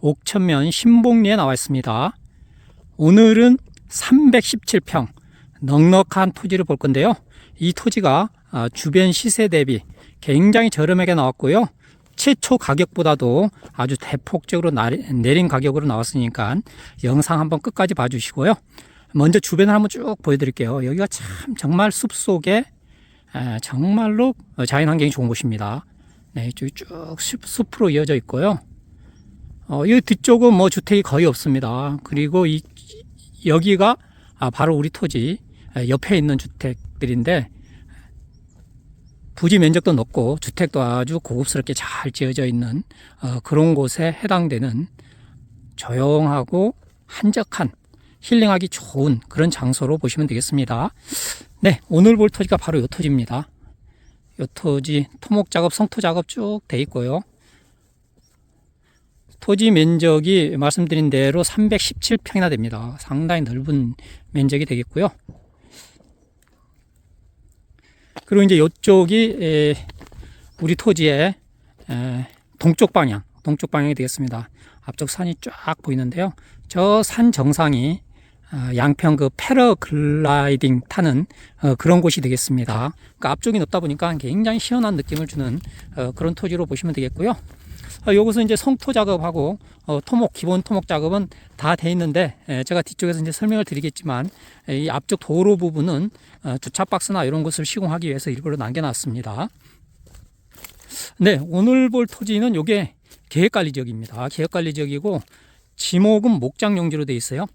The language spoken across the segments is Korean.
옥천면 신봉리에 나와 있습니다. 오늘은 317평 넉넉한 토지를 볼 건데요. 이 토지가 아, 주변 시세 대비 굉장히 저렴하게 나왔고요. 최초 가격보다도 아주 대폭적으로 내린 가격으로 나왔으니까 영상 한번 끝까지 봐주시고요. 먼저 주변을 한번 쭉 보여드릴게요. 여기가 참 정말 숲 속에 에, 정말로 자연 환경이 좋은 곳입니다. 네, 이쪽이 쭉 숲, 숲으로 이어져 있고요. 어, 이 뒤쪽은 뭐 주택이 거의 없습니다. 그리고 이 여기가 아, 바로 우리 토지 에, 옆에 있는 주택들인데 부지 면적도 높고 주택도 아주 고급스럽게 잘 지어져 있는 어, 그런 곳에 해당되는 조용하고 한적한 힐링하기 좋은 그런 장소로 보시면 되겠습니다. 네, 오늘 볼 토지가 바로 이 토지입니다. 이 토지 토목 작업, 성토 작업 쭉 돼 있고요. 토지 면적이 말씀드린 대로 317평이나 됩니다. 상당히 넓은 면적이 되겠고요. 그리고 이제 이쪽이 에, 우리 토지의 에, 동쪽 방향, 동쪽 방향이 되겠습니다. 앞쪽 산이 쫙 보이는데요. 저 산 정상이 아, 양평 그 패러글라이딩 타는 어, 그런 곳이 되겠습니다. 그러니까 앞쪽이 높다 보니까 굉장히 시원한 느낌을 주는 어, 그런 토지로 보시면 되겠고요. 어, 요것은 이제 성토 작업하고 어, 토목 기본 토목 작업은 다 돼 있는데 에, 제가 뒤쪽에서 이제 설명을 드리겠지만 에, 이 앞쪽 도로 부분은 어, 주차 박스나 이런 것을 시공하기 위해서 일부러 남겨놨습니다. 네, 오늘 볼 토지는 요게 계획관리 지역입니다. 계획관리 지역이고 지목은 목장용지로 돼 있어요.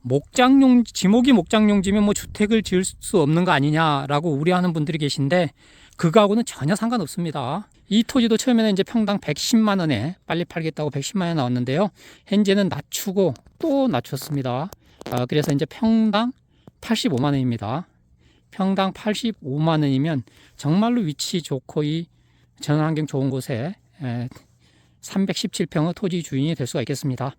목장용 지목이 목장용지면 뭐 주택을 지을 수 없는 거 아니냐라고 우려하는 분들이 계신데 그거하고는 전혀 상관없습니다. 이 토지도 처음에는 이제 평당 110만 원에 빨리 팔겠다고 110만 원에 나왔는데요. 현재는 낮추고 또 낮췄습니다. 아, 그래서 이제 평당 85만 원입니다. 평당 85만 원이면 정말로 위치 좋고 이 전환경 좋은 곳에 에, 317평의 토지 주인이 될 수가 있겠습니다.